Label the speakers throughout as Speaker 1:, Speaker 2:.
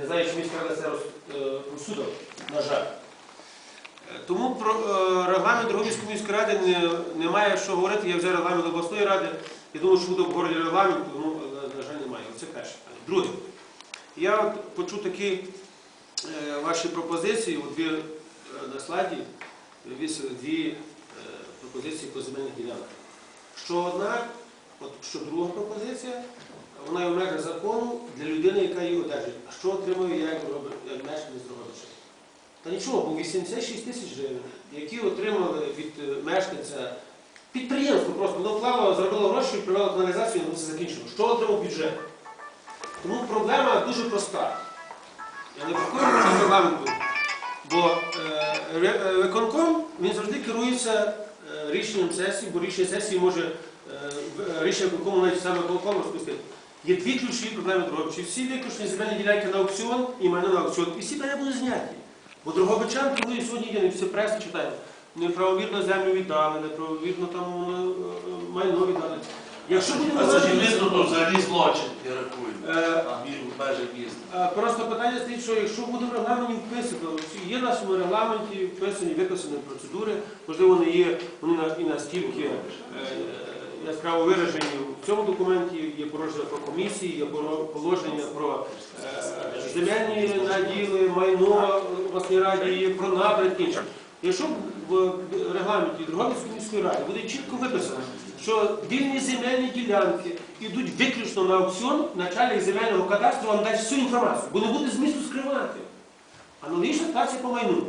Speaker 1: Не знаю, чи міська рада це роз- е, розсудила, на жаль. Е, Тому про е, регламент Дрогобицької міської ради не, немає що говорити. Я взяв регламент обласної ради. Я думаю, що буде обговорення регламенту, тому, на жаль, немає. Це перше. Друге. Я почув такі ваші пропозиції, дві на слайді, висели дві пропозиції по земельних ділянках. Що одна, от що друга пропозиція, вона є в межах закону для людини, яка її одержує. А що отримує я як, мешканець Дрогобича? Та нічого, бо 86 тисяч гривень, які отримали від е, мешканця підприємство просто, воно вклало, зробило гроші, привело каналізацію, і воно все закінчило. Що отримав бюджет? Тому проблема дуже проста. Я не прокурю цього регламенту, бо е, е, виконком він завжди керується е, рішенням сесії, бо рішення сесії може рішення виконкому навіть саме виконком розпустити. Є дві ключові проблеми Дрогобичі. Всі виключені земельні ділянки на аукціон і майно на аукціон. І всі питання будуть зняті. Бо Дрогобичан керує сьогодні є, всі преси читаємо. Неправомірно землю віддали, неправомірно там е, е, майно віддали. Якщо будемо
Speaker 2: А
Speaker 1: говорити-
Speaker 2: садівництво то взагалі злочин, я рахую.
Speaker 1: Е,
Speaker 2: в межах міста.
Speaker 1: Просто питання стоїть, що якщо буде в регламенті вписано, є в нашому регламенті вписані, виконані процедури, можливо, вони є вони на, і настільки е, яскраво виражені в цьому документі, є положення про комісії, є положення про е, земельні наділи, майно в обласній раді, є про інше. Якщо в регламенті Дрогобицької міської ради буде чітко виписано, що вільні земельні ділянки йдуть виключно на аукціон, начальник земельного кадастру вам дасть всю інформацію, бо не буде змісту скривати. Аналогічна ситуація по майну.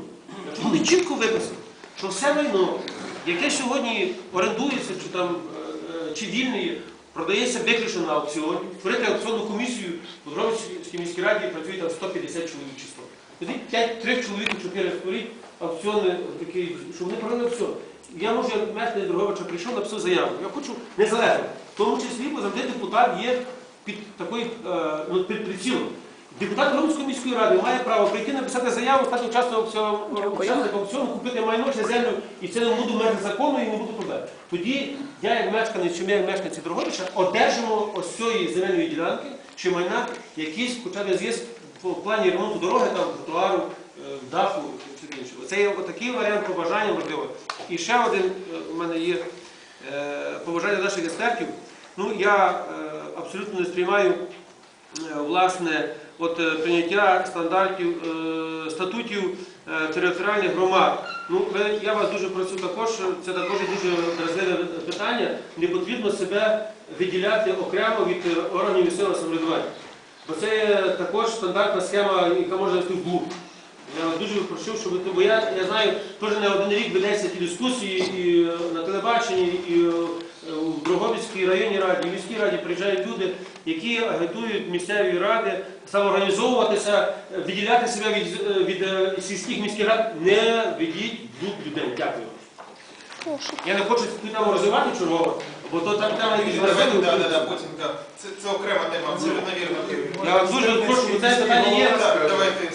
Speaker 1: Якщо буде чітко виписано, що все майно, яке сьогодні орендується, чи там е, чи вільне, продається виключно на аукціоні, створити аукціонну комісію у Дрогобицькій міській раді працює там 150 чоловік чи 100. Тоді 5 3 чоловік, 4 створіть аукціони такі, щоб вони провели аукціон. Я можу, як мешканець Дрогобича прийшов, написав заяву. Я хочу незалежно. В тому числі, бо завжди депутат є під такою е, ну, під прицілом. Депутат Дрогобицької міської ради має право прийти написати заяву, стати учасником аукціону, купити майно чи землю, і це не буде в межах закону і не буде проблем. Тоді я, як мешканець, чи ми, як мешканці Дрогобича, одержимо ось цієї земельної ділянки чи майна якийсь хоча б з'їзд в плані ремонту дороги, там, тротуару, е, даху чи інше. Це є такий варіант побажання, можливо. І ще один е, у мене є е, побажання наших експертів. Ну, я абсолютно не сприймаю власне от, е, прийняття стандартів, е, статутів е, територіальних громад. Ну, я вас дуже прошу також, це також дуже вразливе питання. Не потрібно себе виділяти окремо від органів місцевого самоврядування. Бо це також стандартна схема, яка може вести в блуд. Я вас дуже прошу, щоб ви, бо я, я знаю, теж не один рік ведеться ті дискусії і на телебаченні, і Дрогобицькій районній раді, в міській раді приїжджають люди, які агітують місцеві ради самоорганізовуватися, відділяти себе від, від е, сільських міських рад. Не ведіть людей. Дякую. Я не хочу тут там розвивати чергово, бо то там тема якісь
Speaker 3: Да,
Speaker 1: розвитку.
Speaker 3: да, да, потім, да. Це, це окрема тема, абсолютно вірно.
Speaker 1: Я дуже прошу, бо це питання є.
Speaker 3: Давайте.